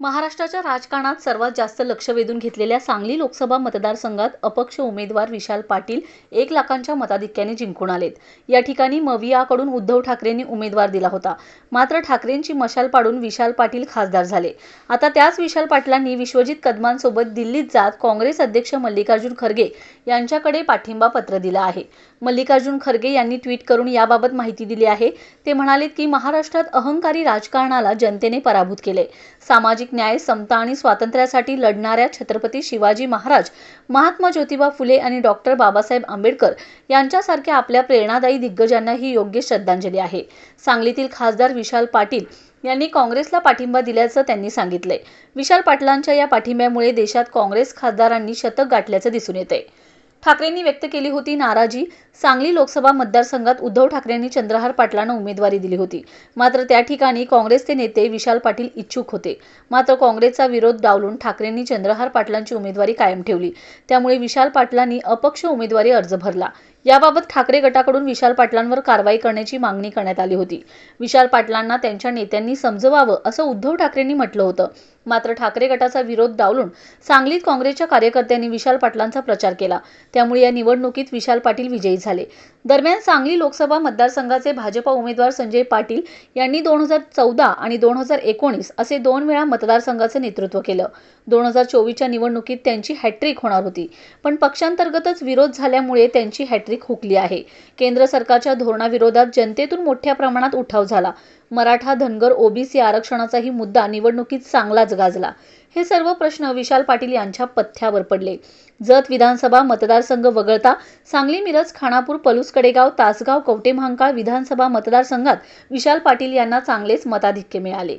महाराष्ट्राच्या राजकारणात सर्वात जास्त लक्ष वेधून घेतलेल्या सांगली लोकसभा मतदारसंघात अपक्ष उमेदवार विशाल पाटील एक लाखांच्या मताधिक्याने जिंकून आलेत. या ठिकाणी मवियाकडून उद्धव ठाकरेंनी उमेदवार दिला होता. मात्र ठाकरेंची मशाल पाडून विशाल पाटील खासदार झाले. आता त्याच विशाल पाटलांनी विश्वजित कदमांसोबत दिल्लीत जात काँग्रेस अध्यक्ष मल्लिकार्जुन खरगे यांच्याकडे पाठिंबा पत्र दिलं आहे. मल्लिकार्जुन खरगे यांनी ट्विट करून याबाबत माहिती दिली आहे. ते म्हणालेत की महाराष्ट्रात अहंकारी राजकारणाला जनतेने पराभूत केले सामाजिक न्याय समता आणि स्वातंत्र्यासाठी लढणाऱ्या छत्रपती शिवाजी महाराज महात्मा ज्योतिबा फुले आणि डॉक्टर बाबासाहेब आंबेडकर यांच्यासारख्या आपल्या प्रेरणादायी दिग्गजांना ही योग्य श्रद्धांजली आहे. सांगलीतील खासदार विशाल पाटील यांनी काँग्रेसला पाठिंबा दिल्याचं त्यांनी सांगितलंय. विशाल पाटलांच्या या पाठिंब्यामुळे देशात काँग्रेस खासदारांनी शतक गाठल्याचं दिसून येतंय. ठाकरेंनी व्यक्त केली होती नाराजी. सांगली लोकसभा मतदारसंघात उद्धव ठाकरेंनी चंद्रहार पाटलांना उमेदवारी दिली होती. मात्र त्या ठिकाणी काँग्रेसचे नेते विशाल पाटील इच्छुक होते. मात्र काँग्रेसचा विरोध डावलून ठाकरेंनी चंद्रहार पाटलांची उमेदवारी कायम ठेवली. त्यामुळे विशाल पाटलांनी अपक्ष उमेदवारी अर्ज भरला. याबाबत ठाकरे गटाकडून विशाल पाटलांवर कारवाई करण्याची मागणी करण्यात आली होती. विशाल पाटलांना त्यांच्या नेत्यांनी समजवावं असं उद्धव ठाकरेंनी म्हटलं होतं. मात्र ठाकरे गटाचा विरोध डावलून सांगलीत काँग्रेसच्या कार्यकर्त्यांनी विशाल पाटलांचा प्रचार केला. त्यामुळे या निवडणुकीत विशाल पाटील विजयी झाले. दरम्यान सांगली लोकसभा मतदारसंघाचे भाजपा उमेदवार संजय पाटील यांनी दोन हजार चौदा आणि दोन हजार एकोणीस असे दोन वेळा मतदारसंघाचं नेतृत्व केलं. दोन हजार चोवीसच्या निवडणुकीत त्यांची हॅट्रिक होणार होती. पण पक्षांतर्गतच विरोध झाल्यामुळे त्यांची हॅट्रिक हुकली आहे. केंद्र सरकारच्या धोरणाविरोधात जनतेतून मोठ्या प्रमाणात उठाव झाला. मराठा धनगर ओबीसी आरक्षणाचाही मुद्दा निवडणुकीत चांगलाच गाजला. हे सर्व प्रश्न विशाल पाटील यांच्या पथ्यावर पडले. जत विधानसभा मतदारसंघ वगळता सांगली मिरज खानापूर पलूस कडेगाव तासगाव कवटे महांकाळ विधानसभा मतदारसंघात विशाल पाटील यांना चांगलेच मताधिक्य मिळाले.